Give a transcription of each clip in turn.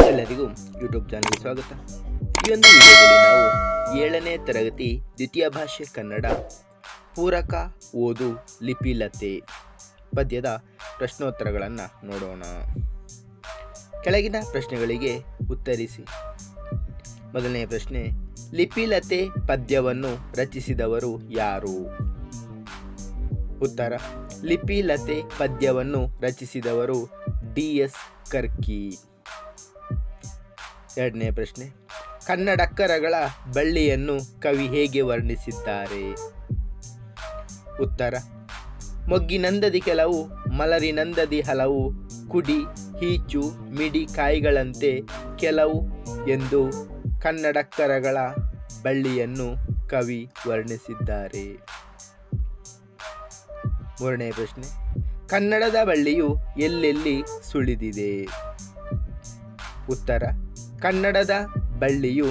ಎಲ್ಲರಿಗೂ ಯೂಟ್ಯೂಬ್ ಚಾನಲ್ಗೆ ಸ್ವಾಗತ. ಈ ಒಂದು ವಿಡಿಯೋದಲ್ಲಿ ನಾವು ಏಳನೇ ತರಗತಿ ದ್ವಿತೀಯ ಭಾಷೆ ಕನ್ನಡ ಪೂರಕ ಓದು ಲಿಪಿಲತೆ ಪದ್ಯದ ಪ್ರಶ್ನೋತ್ತರಗಳನ್ನು ನೋಡೋಣ. ಕೆಳಗಿನ ಪ್ರಶ್ನೆಗಳಿಗೆ ಉತ್ತರಿಸಿ. ಮೊದಲನೇ ಪ್ರಶ್ನೆ, ಲಿಪಿಲತೆ ಪದ್ಯವನ್ನು ರಚಿಸಿದವರು ಯಾರು? ಉತ್ತರ, ಲಿಪಿಲತೆ ಪದ್ಯವನ್ನು ರಚಿಸಿದವರು ಡಿ ಎಸ್ ಕರ್ಕಿ. ಎರಡನೇ ಪ್ರಶ್ನೆ. ಕನ್ನಡಕ್ಕರಗಳ ಬಳ್ಳಿಯನ್ನು ಕವಿ ಹೇಗೆ ವರ್ಣಿಸಿದ್ದಾರೆ? ಉತ್ತರ. ಮೊಗ್ಗಿನಂದದಿ ಕೆಲವು, ಮಲರಿ ನಂದದಿ ಹಲವು, ಕುಡಿ, ಹೀಚು, ಮಿಡಿ ಕಾಯಿಗಳಂತೆ ಕೆಲವು ಎಂದು ಕನ್ನಡಕ್ಕರಗಳ ಬಳ್ಳಿಯನ್ನು ಕವಿ ವರ್ಣಿಸಿದ್ದಾರೆ. ಮೂರನೇ ಪ್ರಶ್ನೆ. ಕನ್ನಡದ ಬಳ್ಳಿಯು ಎಲ್ಲೆಲ್ಲಿ ಸುಳಿದಿದೆ? ಉತ್ತರ. ಕನ್ನಡದ ಬಳ್ಳಿಯು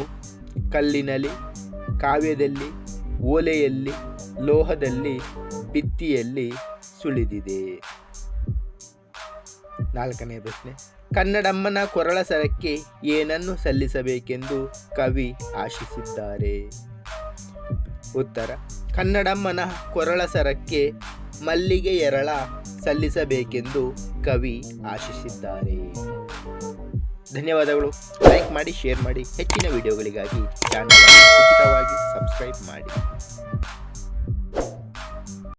ಕಲ್ಲಿನಲ್ಲಿ, ಕಾವ್ಯದಲ್ಲಿ, ಓಲೆಯಲ್ಲಿ, ಲೋಹದಲ್ಲಿ, ಭಿತ್ತಿಯಲ್ಲಿ ಸುಳಿದಿದೆ. ನಾಲ್ಕನೇ ಪ್ರಶ್ನೆ. ಕನ್ನಡಮ್ಮನ ಕೊರಳ ಸರಕ್ಕೆ ಏನನ್ನು ಸಲ್ಲಿಸಬೇಕೆಂದು ಕವಿ ಆಶಿಸಿದ್ದಾರೆ? ಉತ್ತರ. ಕನ್ನಡಮ್ಮನ ಕೊರಳ ಸರಕ್ಕೆ ಮಲ್ಲಿಗೆ ಎರಳ ಸಲ್ಲಿಸಬೇಕೆಂದು ಕವಿ ಆಶಿಸಿದ್ದಾರೆ. ಧನ್ಯವಾದಗಳು. ಲೈಕ್ ಮಾಡಿ ಶೇರ್ ಮಾಡಿ. ಹೆಚ್ಚಿನ ವಿಡಿಯೋಗಳಿಗಾಗಿ ಚಾನಲ್ ಉಚಿತವಾಗಿ ಸಬ್ಸ್ಕ್ರೈಬ್ ಮಾಡಿ.